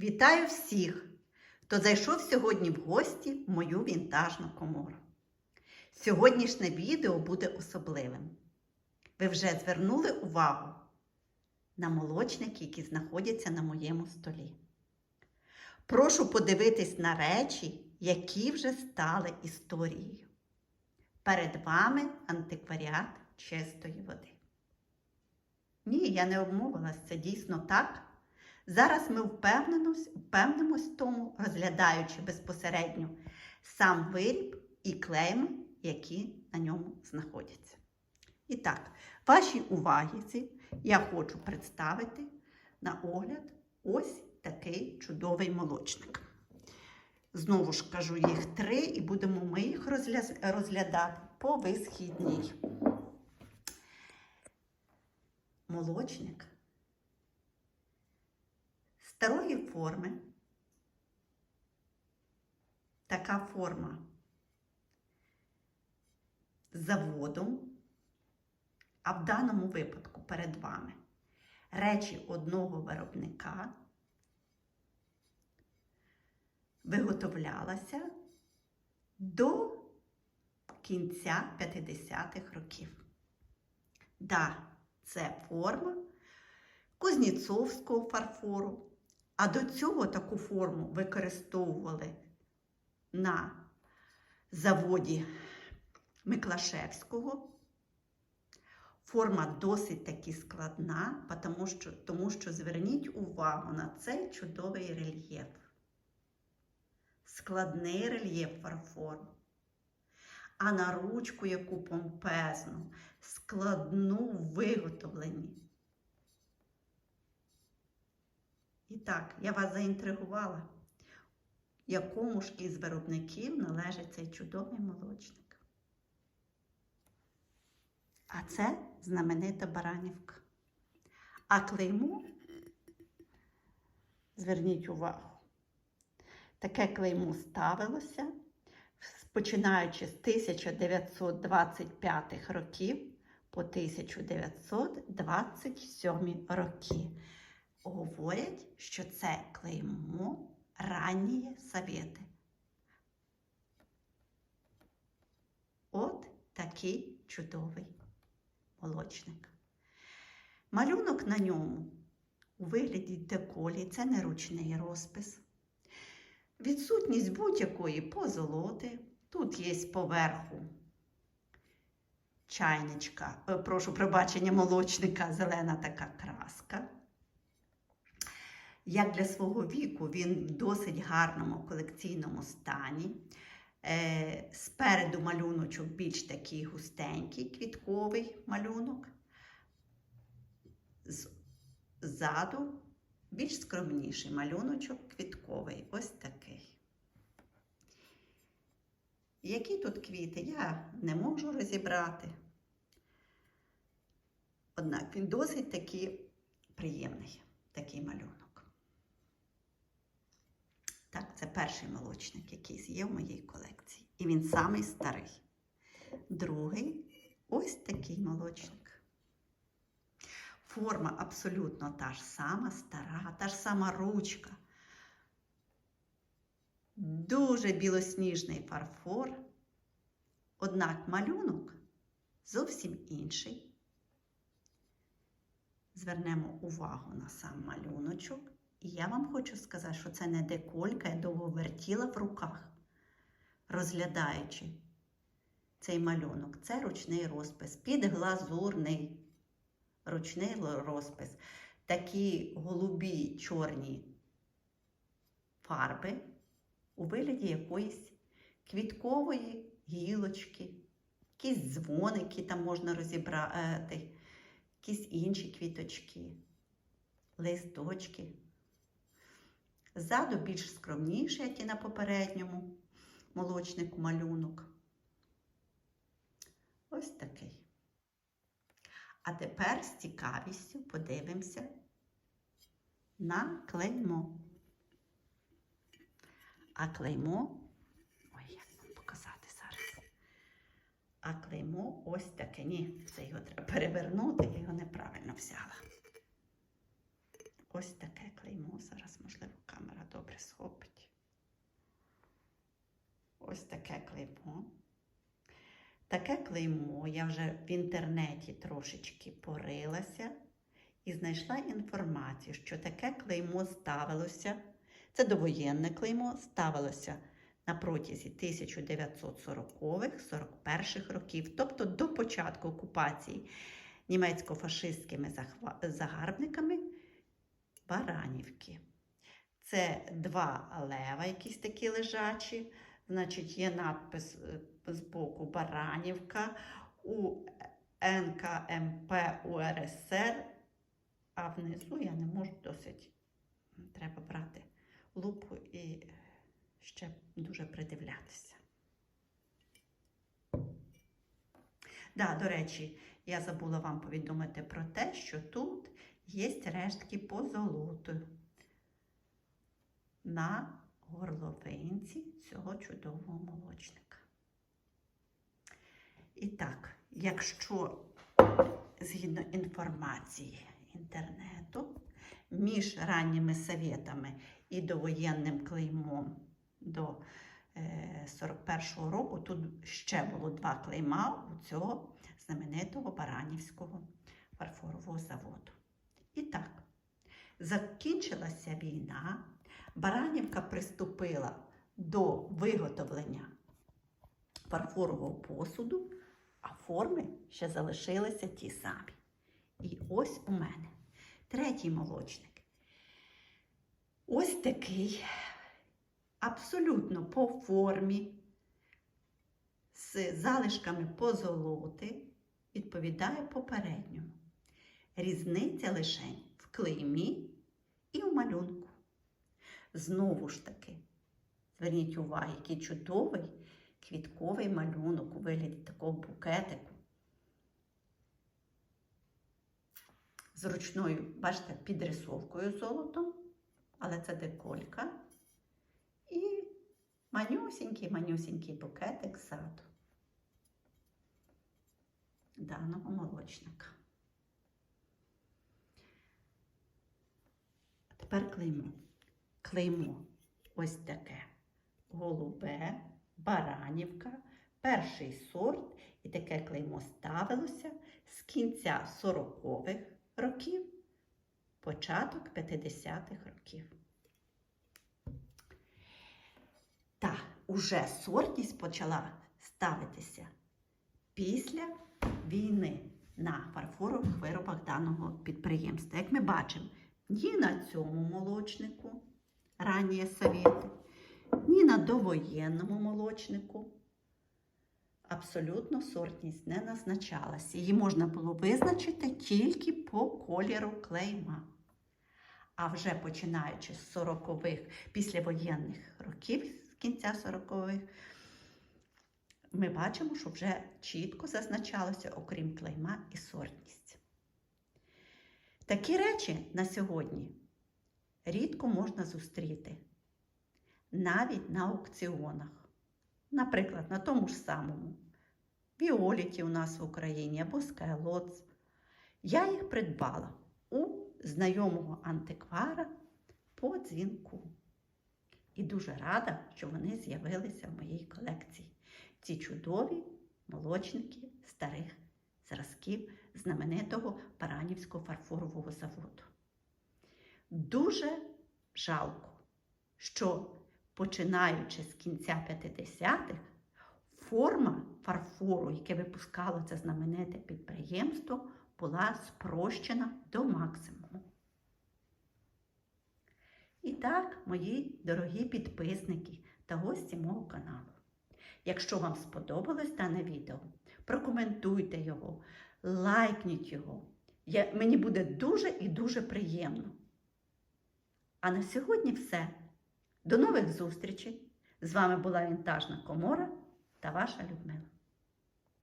Вітаю всіх, хто зайшов сьогодні в гості в мою вінтажну комору. Сьогоднішнє відео буде особливим. Ви вже звернули увагу на молочники, які знаходяться на моєму столі. Прошу подивитись на речі, які вже стали історією. Перед вами антикваріат чистої води. Ні, я не обмовилась, це дійсно так. Зараз ми впевнимось в тому, розглядаючи безпосередньо сам виріб і клейми, які на ньому знаходяться. І так, вашій увазі я хочу представити на огляд ось такий чудовий молочник. Знову ж кажу, їх три, і будемо ми їх розглядати по висхідній. Молочник старої форми. Така форма з заводом, а в даному випадку перед вами речі одного виробника виготовлялася до кінця 50-х років. Да, це форма кузнєцовського фарфору. А до цього таку форму використовували на заводі Миклашевського. Форма досить таки складна, тому що, тому що зверніть увагу на цей чудовий рельєф. Складний рельєф фарфору. А на ручку яку помпезну, складну в. І так, я вас заінтригувала, якому ж із виробників належить цей чудовий молочник. А це знаменита Баранівка. А клеймо, зверніть увагу, таке клеймо ставилося, починаючи з 1925 років по 1927 роки говорять, що це клеймо ранні совєти. От такий чудовий молочник. Малюнок на ньому у вигляді деколі, це не ручний розпис. Відсутність будь-якої позолоти. Тут є поверху чайничка, е, прошу пробачення, молочника, зелена така краска. Як для свого віку, він в досить гарному колекційному стані. Е, Спереду малюночок більш такий густенький, квітковий малюнок. Ззаду більш скромніший малюночок квітковий. Ось такий. Які тут квіти, я не можу розібрати. Однак він досить такий приємний, такий малюнок. Так, це перший молочник, який є в моїй колекції. І він самий старий. Другий ось такий молочник. Форма абсолютно та ж сама, стара, та ж сама ручка. Дуже білосніжний фарфор. Однак малюнок зовсім інший. Звернемо увагу на сам малюночок. І я вам хочу сказати, що це не деколька, я довго вертіла в руках, розглядаючи цей малюнок. Це ручний розпис, підглазурний ручний розпис. Такі голубі чорні фарби у вигляді якоїсь квіткової гілочки, якісь дзвоники там можна розібрати, якісь інші квіточки, листочки. Ззаду більш скромніший, як і на попередньому молочнику малюнок. Ось такий. А тепер з цікавістю подивимося на клеймо. А клеймо, ой, як вам показати зараз. А клеймо ось таке. Ні, це його треба перевернути, я його неправильно взяла. Ось таке клеймо. Зараз, можливо, камера добре схопить. Ось таке клеймо. Таке клеймо я вже в інтернеті трошечки порилася і знайшла інформацію, що таке клеймо ставилося, це довоєнне клеймо ставилося на протязі 1940-41 років, тобто до початку окупації німецько-фашистськими загарбниками Баранівки. Це два лева, якісь такі лежачі. Значить, є надпис е, з боку Баранівка у НКМП УРСР, а внизу я не можу досить. Треба брати лупу і ще дуже придивлятися. Да, до речі, я забула вам повідомити про те, що тут є рештки позолоту на горловинці цього чудового молочника. І так, якщо згідно інформації інтернету, між ранніми совєтами і довоєнним клеймом до е, 41-го року тут ще було два клейма у цього знаменитого Баранівського фарфорового заводу. І так, закінчилася війна, Баранівка приступила до виготовлення фарфорового посуду, а форми ще залишилися ті самі. І ось у мене третій молочник. Ось такий, абсолютно по формі, з залишками позолоти, відповідає попередньому. Різниця лише в клеймі і в малюнку. Знову ж таки, зверніть увагу, який чудовий квітковий малюнок у вигляді такого букетику. З ручною, бачите, підрисовкою золотом, але це деколька. І манюсінький, манюсінький букетик ззаду даного молочника. А тепер клеймо. Клеймо ось таке голубе, баранівка, перший сорт, і таке клеймо ставилося з кінця 40-х років, початок 50-х років. Та уже сортність почала ставитися після війни на фарфорових виробах даного підприємства. Як ми бачимо, ні на цьому молочнику ранні совєти, ні на довоєнному молочнику абсолютно сортність не назначалася. Її можна було визначити тільки по кольору клейма. А вже починаючи з 40-х післявоєнних років, з кінця 40-х, ми бачимо, що вже чітко зазначалося, окрім клейма, і сортність. Такі речі на сьогодні рідко можна зустріти навіть на аукціонах. Наприклад, на тому ж самому Віоліті у нас в Україні або Скайлотс. Я їх придбала у знайомого антиквара по дзвінку. І дуже рада, що вони з'явилися в моїй колекції. Ці чудові молочники старих зразків знаменитого Паранівського фарфорового заводу. Дуже жалко, що починаючи з кінця 50-х, форма фарфору, яке випускало це знамените підприємство, була спрощена до максимуму. І так, мої дорогі підписники та гості мого каналу. Якщо вам сподобалось дане відео, прокоментуйте його, лайкніть його. Я, мені буде дуже і дуже приємно. А на сьогодні все. До нових зустрічей! З вами була Вінтажна Комора та ваша Людмила.